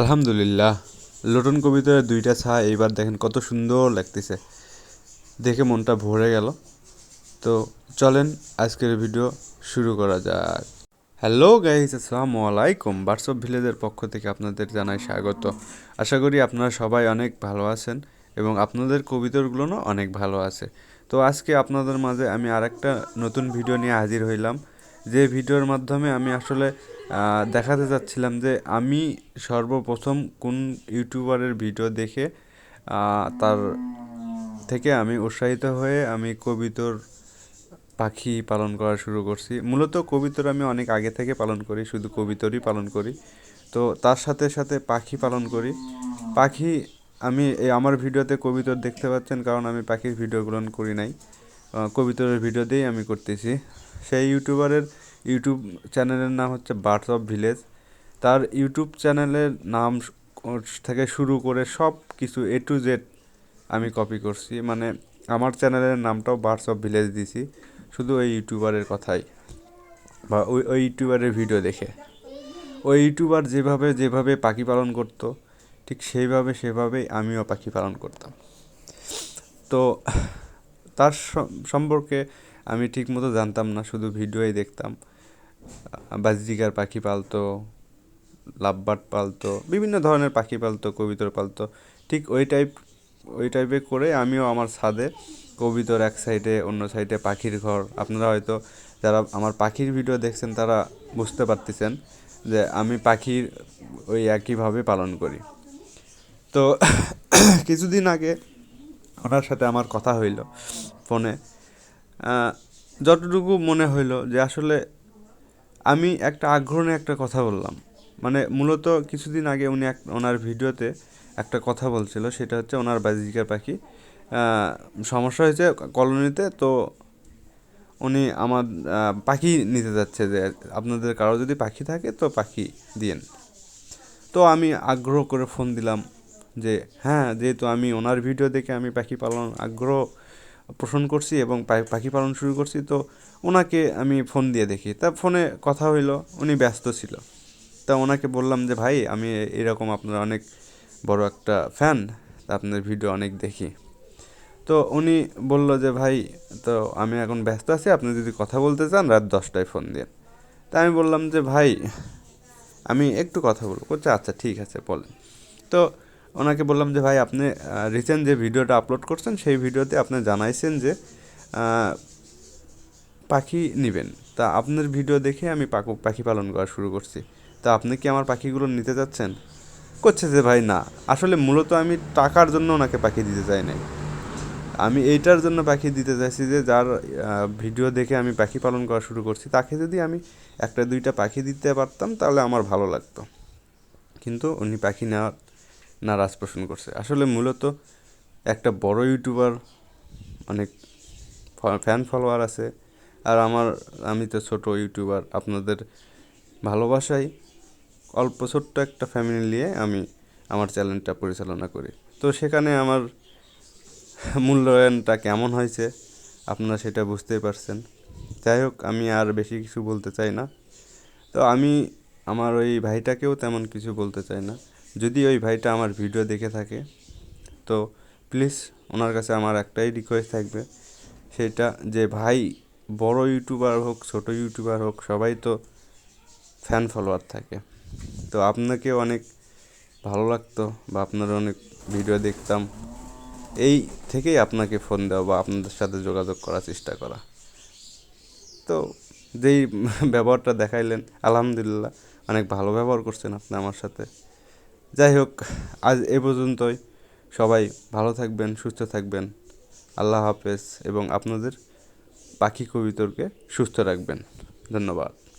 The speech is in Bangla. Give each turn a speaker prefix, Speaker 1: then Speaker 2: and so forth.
Speaker 1: আলহামদুলিল্লাহ, লোটন কবিতার দুইটা ছা এইবার দেখেন কত সুন্দর লাগতেছে। দেখে মনটা ভরে গেল। তো চলেন আজকের ভিডিও শুরু করা যাক। হ্যালো গাইস, আসসালামু আলাইকুম। বার্সব ভিলেজের পক্ষ থেকে আপনাদের জানাই স্বাগত। আশা করি আপনারা সবাই অনেক ভালো আছেন এবং আপনাদের কবিতাগুলোও অনেক ভালো আছে। তো আজকে আপনাদের মাঝে আমি আরেকটা নতুন ভিডিও নিয়ে হাজির হইলাম। যে ভিডিওর মাধ্যমে আমি আসলে দেখাতে চাচ্ছিলাম যে আমি সর্বপ্রথম কোন ইউটিউবারের ভিডিও দেখে তার থেকে আমি উৎসাহিত হয়ে আমি কবিতর পাখি পালন করা শুরু করছি। মূলত কবিতর আমি অনেক আগে থেকে পালন করি, শুধু কবিতরই পালন করি। তো তার সাথে সাথে পাখি পালন করি। পাখি, আমি আমার ভিডিওতে কবিতর দেখতে পাচ্ছেন, কারণ আমি পাখির ভিডিওগুলো করি নাই। আহ, কবিতরের ভিডিও দিয়েই আমি করতেছি। সেই ইউটিউবারের ইউটিউব চ্যানেলের নাম হচ্ছে বার্ডস অফ ভিলেজ তার ইউটিউব চ্যানেলের নাম থেকে শুরু করে সব কিছু এ টু জেড আমি কপি করছি। মানে আমার চ্যানেলের নামটাও বার্ডস অফ ভিলেজ দিছি শুধু ওই ইউটিউবারের কথাই। বা ওই ওই ইউটিউবারের ভিডিও দেখে। ওই ইউটিউবার যেভাবে যেভাবে পাখি পালন করতো ঠিক সেইভাবে সেভাবেই আমিও পাখি পালন করতাম। তো তার সম্পর্কে আমি ঠিকমতো জানতাম না, শুধু ভিডিওই দেখতাম। বাজিকার পাখি পালতো লাভবার্ড পালতো, বিভিন্ন ধরনের পাখি পালতো, কবিতর পালতো। ঠিক ওই টাইপ ওই টাইপে করে আমিও আমার ছাদে কবিতর এক সাইডে অন্য সাইডে পাখির ঘর। আপনারা হয়তো, যারা আমার পাখির ভিডিও দেখছেন, তারা বুঝতে পারতেছেন যে আমি পাখির ওই একইভাবে পালন করি। তো কিছুদিন আগে ওনার সাথে আমার কথা হইল ফোনে। যতটুকু মনে হইল যে আসলে আমি একটা আগ্রহ নিয়ে একটা কথা বললাম। মানে মূলত কিছুদিন আগে উনি এক, ওনার ভিডিওতে একটা কথা বলছিল, সেটা হচ্ছে ওনার বাজিকার পাখি। সমস্যা হয়েছে কলোনিতে, তো উনি আমার পাখি নিতে যাচ্ছে যে আপনাদের কারও যদি পাখি থাকে তো পাখি দিয়েন। তো আমি আগ্রহ করে ফোন দিলাম যে হ্যাঁ যেহেতু আমি ওনার ভিডিও দেখে আমি পাখি পালন আগ্রহ পোষণ করছি এবং পাখি পালন শুরু করছি, তো ওনাকে আমি ফোন দিয়ে দেখি। তা ফোনে কথা হইল, উনি ব্যস্ত ছিল। তা ওনাকে বললাম যে, ভাই, আমি এরকম আপনার অনেক বড় একটা ফ্যান, আপনার ভিডিও অনেক দেখি। তো উনি বলল যে, ভাই, তো আমি এখন ব্যস্ত আছি, আপনি যদি কথা বলতে চান, রাত দশটায় ফোন দিন। তা আমি বললাম যে, ভাই, আমি একটু কথা বলব। আচ্ছা ঠিক আছে, বলেন। তো ওনাকে বললাম যে, ভাই, আপনি রিসেন্ট যে ভিডিওটা আপলোড করছেন, সেই ভিডিওতে আপনি জানাইছেন যে পাখি নেবেন। তা আপনার ভিডিও দেখে আমি পাকু, পাখি পালন করা শুরু করছি। তা আপনি কি আমার পাখিগুলো নিতে চাচ্ছেন? করছে যে, ভাই, না। আসলে মূলত আমি টাকার জন্য ওনাকে পাখি দিতে চাই নাই। আমি এইটার জন্য পাখি দিতে চাইছি যে, যার ভিডিও দেখে আমি পাখি পালন করা শুরু করছি, তাকে যদি আমি একটা দুইটা পাখি দিতে পারতাম, তাহলে আমার ভালো লাগতো। কিন্তু উনি পাখি নেওয়ার নারাজ পোষণ করছে। আসলে মূলত একটা বড় ইউটিউবার, অনেক ফ্যান ফলোয়ার আছে। আর আমার, আমি তো ছোট ইউটিউবার, আপনাদের ভালোবাসায় অল্প ছোট্ট একটা ফ্যামিলি নিয়ে আমি আমার চ্যানেলটা পরিচালনা করি। তো সেখানে আমার মূল্যায়নটা কেমন হয়েছে, আপনারা সেটা বুঝতেই পারছেন। যাই হোক, আমি আর বেশি কিছু বলতে চাই না। তো আমি, আমার ওই ভাইটাকেও তেমন কিছু বলতে চাই না। যদি ওই ভাইটা আমার ভিডিও দেখে থাকে, তো প্লিজ ওনার কাছে আমার একটাই রিকোয়েস্ট থাকবে। সেটা যে ভাই, বড় ইউটিউবার হোক, ছোট ইউটিউবার হোক, সবাই তো ফ্যান ফলোয়ার থাকে। তো আপনাকেও অনেক ভালো লাগতো বা আপনার অনেক ভিডিও দেখতাম। এই থেকেই আপনাকে ফোন দেওয়া বা আপনাদের সাথে যোগাযোগ করার চেষ্টা করা। তো যেই ব্যবহারটা দেখাইলেন, আলহামদুলিল্লাহ, অনেক ভালো ব্যবহার করছেন আপনি আমার সাথে। যাই হোক, আজ এ পর্যন্তই। সবাই ভালো থাকবেন, সুস্থ থাকবেন। আল্লাহ হাফেজ এবং আপনাদের পাখি কবিতরকে সুস্থ রাখবেন। ধন্যবাদ।